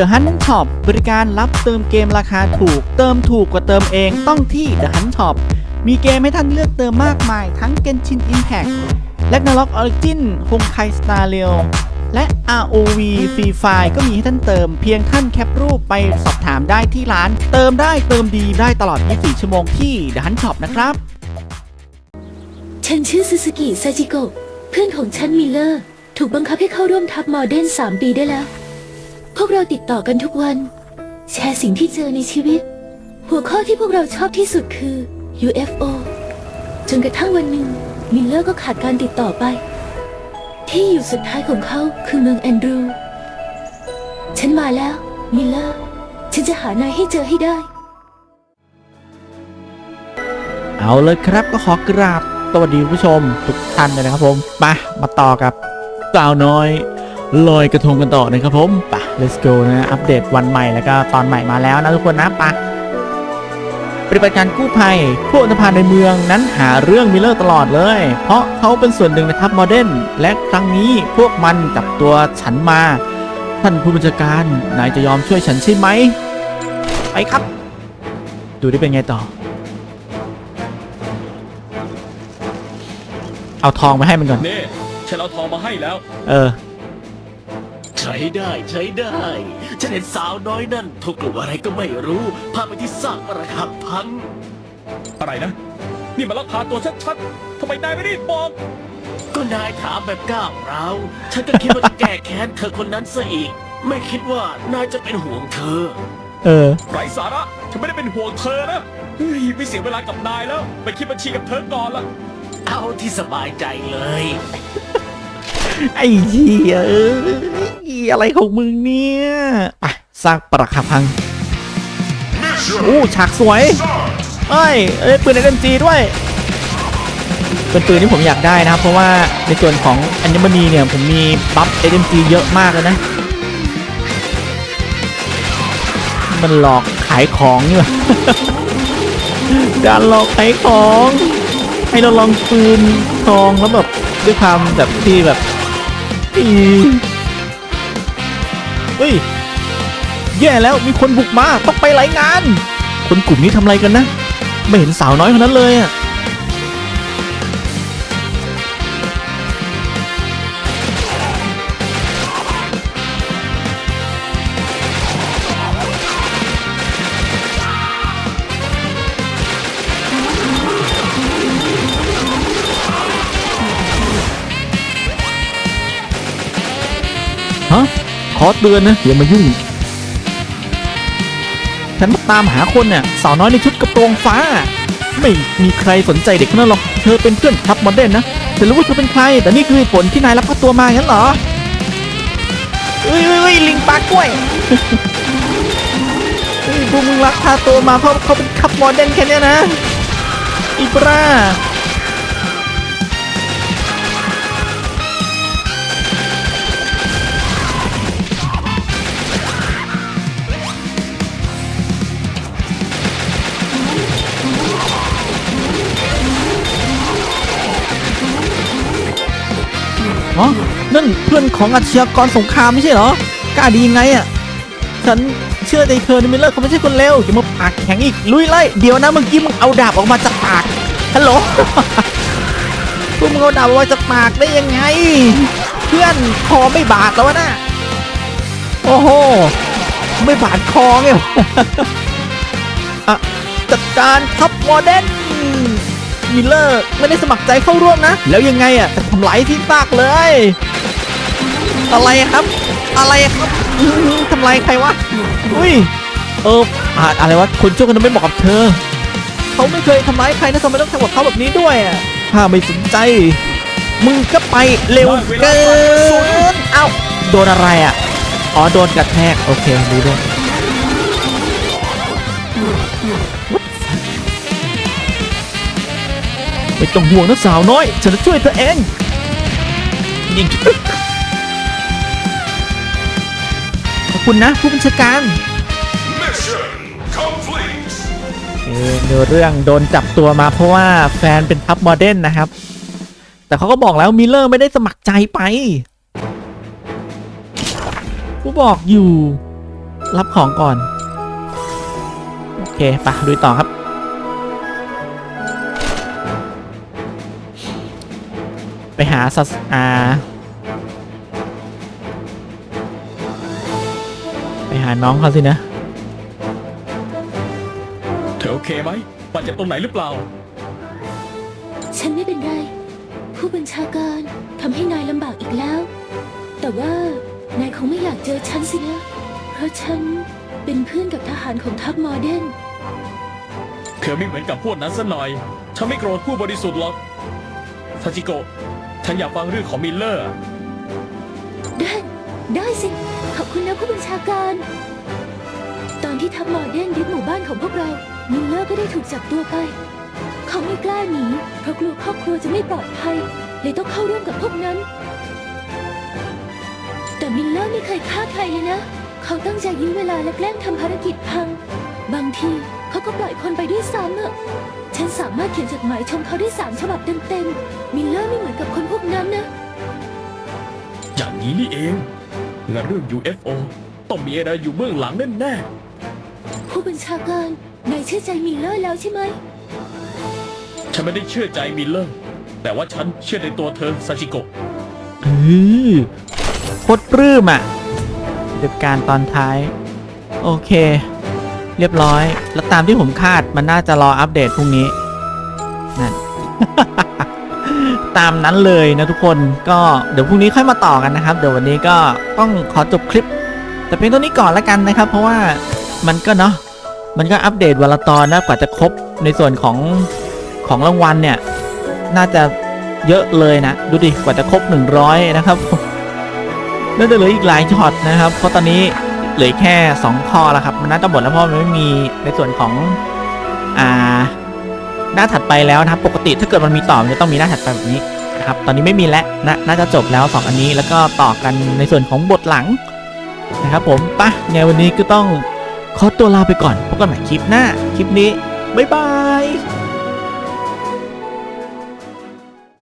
The Hunt Shop บริการรับเติมเกมราคาถูก เติมถูกกว่าเติมเองต้องที่ The Hunt Shop มีเกมให้ท่านเลือกเติมมากมาย ทั้ง Genshin Impact Ragnarok Origin Honkai Star Rail และ ROV Free Fire ก็มีให้ท่านเติมเพียงท่านแคปรูปไปสอบถามได้ที่ร้าน เติมได้เติมดีได้ตลอด 24 ชั่วโมงที่ The Hunt Shop นะครับ ฉันชื่อซูซูกิซาจิโกะเพื่อนของฉันมิลเลอร์ ถูกบังคับให้เข้าร่วมทัพมอร์เดนสามปีได้แล้ว พวกเราติดต่อกันทุกวัน แชร์สิ่งที่เจอในชีวิต หัวข้อที่พวกเราชอบที่สุดคือ UFO จนกระทั่งวันหนึ่งมิลเลอร์ก็ขาดการติดต่อไป ที่อยู่สุดท้ายของเขาคือเมืองแอนดรูฉันมาแล้ว มิลเลอร์ ฉันจะหานายให้เจอให้ได้ เอาเลยครับก็ขอกราบสวัสดีผู้ชม ทุกท่านเลยนะครับผมมามาต่อกับสาวน้อย ลอยกระทงกันต่อนะครับผมไป let's go นะอัปเดตวันใหม่แล้วก็ตอนใหม่มาแล้วนะทุกคนนะไปะปฏิบัติการกู้ภัยผู้อันธพาลในเมืองนั้นหาเรื่องมิลเลอร์ตลอดเลย เพราะเขาเป็นส่วนหนึ่งในทัพโมเดร์นและครั้งนี้พวกมันจับตัวฉันมา ท่านผู้บัญชาการนายจะยอมช่วยฉันใช่ไหมไปครับ ดูได้เป็นไงต่อ เอาทองไปให้มันก่อนเน่ฉันเอาทองมาให้แล้ว เออใช้ได้ใช้ได้ฉันเห็นสาวน้อยนั่นถูกกลุ่มอะไรก็ไม่รู้ พาไปที่ซากปรักหักพัง อะไรนะ นี่มันลักพาตัวชัดๆทำไมนายไม่รีบบอก ก็นายถามแบบก้าวร้าวฉันก็คิดว่าจะแก้แค้นเธอคนนั้นซะอีก ไม่คิดว่านายจะเป็นห่วงเธอ เออ ไรสาระฉันไม่ได้เป็นห่วงเธอนะเฮ้ยไม่เสียเวลากับนายแล้ว ไปคิดบัญชีกับเธอก่อนละเอาที่สบายใจเลย ไอ้เหี้ยเอ้ย อะไรของมึงเนี่ยไปสร้างปรักหักพังอู้ฉากสวยเอ้ยเอ้ยปืนเอ็มจีด้วยเป็นปืนที่ผมอยากได้นะครับ เพราะว่าในส่วนของอัญมณีเนี่ย ผมมีบัฟ SMG เยอะมากเลยนะ มันหลอกขายของนี่หว่าการหลอกขายของ ให้เราลองปืนทองแล้วแบบด้วยความแบบที่แบบอี เฮ้ย แย่แล้วมีคนบุกมาต้องไปรายงาน คนกลุ่มนี้ทำอะไรกันนะ ไม่เห็นสาวน้อยคนนั้นเลยอะ ขอเตือนนะอย่ามายุ่ง ฉันมาตามหาคนเนี่ยสาวน้อยในชุดกระโปรงฟ้า ไม่มีใครสนใจเด็กคนนั้นหรอก เธอเป็นเพื่อนทับมอเดนนะฉันรู้ว่าเธอเป็นใคร แต่นี่คือเหตุผลที่นายรับพาตัวมางั้นเหรอเอ้ยเอ้ยเอ้ยลิงปลากล้วยเฮ้ยพวกมึงรักพาตัวมาเพราะเขาเป็นคับมอเดนแค่เนี้ยนะ อีบรา อ๋อนั่นเพื่อนของอาชญากรสงครามไม่ใช่เหรอกล้าดียังไงอะ ฉันเชื่อใจเธอในมิลเลอร์เขาไม่ใช่คนเลวอย่ามาปากแข็งอีก ลุยไล่ เดี๋ยวนะเมื่อกี้มึงเอาดาบออกมาจากปาก ฮัลโหลพวกมึงเอาดาบออกมาจากปากได้ยังไง เพื่อนคอไม่บาดแล้ววะน่ะโอ้โห ไม่บาดคอไงวอะจัดการทับวอร์เดน มิลเลอร์ไม่ได้สมัครใจเข้าร่วมนะ แล้วยังไงอะจะทำลายที่ซากเลย อะไรครับ อะไรครับทำลายใครวะอุ้ยเอออาอะไรวะคนชั่วคนนั้นไม่บอกกับเธอ เขาไม่เคยทำร้ายใครนะทำไมต้องทำกับเขาแบบนี้ด้วยอะถ้าไม่สนใจ มึงก็ไปเร็วเกินเอ้าโดนอะไรอะอ๋อโดนกระแทกโอเครู้ด้วย ไม่ต้องห่วงนะสาวน้อย ฉันจะช่วยเธอเองยิงขอบคุณนะผู้บัญชาการ Mission complete. เออเนื้อเรื่องโดนจับตัวมาเพราะว่าแฟนเป็นทัพโมเดร์นนะครับ แต่เขาก็บอกแล้วมิลเลอร์ไม่ได้สมัครใจไปกูบอกอยู่ รับของก่อน โอเคไปะดูต่อครับ ไปหาสัสอาไปหาน้องเขาสินะ เธอโอเคไหมบาดเจ็บตรงไหนหรือเปล่า ฉันไม่เป็นไร ผู้บัญชาการทำให้นายลำบากอีกแล้ว แต่ว่านายคงไม่อยากเจอฉันสินะ เพราะฉันเป็นเพื่อนกับทหารของทัพมอร์เดน เธอไม่เหมือนกับพวกนั้นซะหน่อย ฉันไม่โกรธผู้บริสุทธิ์หรอกซาจิโกะ ฉันอยากฟังเรื่องของมิลเลอร์ ได้ได้สิ ขอบคุณนะผู้บัญชาการ ตอนที่ทัพมอร์เดนยึดหมู่บ้านของพวกเรา มิลเลอร์ก็ได้ถูกจับตัวไป เขาไม่กล้าหนีเพราะกลัวครอบครัวจะไม่ปลอดภัย เลยต้องเข้าร่วมกับพวกนั้น แต่มิลเลอร์ไม่เคยฆ่าใครเลยนะ เขาตั้งใจยื้อเวลาและแกล้งทำภารกิจพัง บางทีเขาก็ปล่อยคนไปด้วยซ้ำอะฉันสามารถเขียนจดหมายชมเขาได้สามฉบับเต็มๆ มิลเลอร์ไม่เหมือนกับคนพวกนั้นนะ อย่างนี้นี่เองงานเรื่อง UFO ต้องมีอะไรอยู่เบื้องหลังแน่ผู้บัญชาการนายเชื่อใจมิลเลอร์แล้วใช่ไหม ๆฉันไม่ได้เชื่อใจมิลเลอร์ แต่ว่าฉันเชื่อในตัวเธอซาจิโกะเออโคตรปลื้มอะเด็การตอนท้าย โอเค เรียบร้อย แล้วตามที่ผมคาดมันน่าจะรออัปเดตพรุ่งนี้ นั่น ตามนั้นเลยนะทุกคนก็เดี๋ยวพรุ่งนี้ค่อยมาต่อกันนะครับ เดี๋ยววันนี้ก็ต้องขอจบคลิป แต่เพียงเท่านี้ก่อนละกันนะครับ เพราะว่ามันก็เนาะมันก็อัปเดตวันละตอนนะกว่าจะครบในส่วนของของรางวัลเนี่ย น่าจะเยอะเลยนะ ดูดิกว่าจะครบ 100 นะครับน่าจะเหลืออีกหลายช็อตนะครับ เพราะตอนนี้เหลือแค่ 2 ข้อแล้วครับ มันน่าจะหมดแล้วเพราะมันไม่มีในส่วนของอ่า หน้าถัดไปแล้วนะครับ ปกติถ้าเกิดมันมีต่อมันจะต้องมีหน้าถัดไปแบบนี้นะครับตอนนี้ไม่มีแล้วนะน่าจะจบแล้ว 2 อันนี้แล้วก็ต่อกันในส่วนของบทหลังนะครับผมปะไงวันนี้ก็ต้องขอตัวลาไปก่อนพบกันใหม่คลิปหน้าคลิปนี้บ๊ายบาย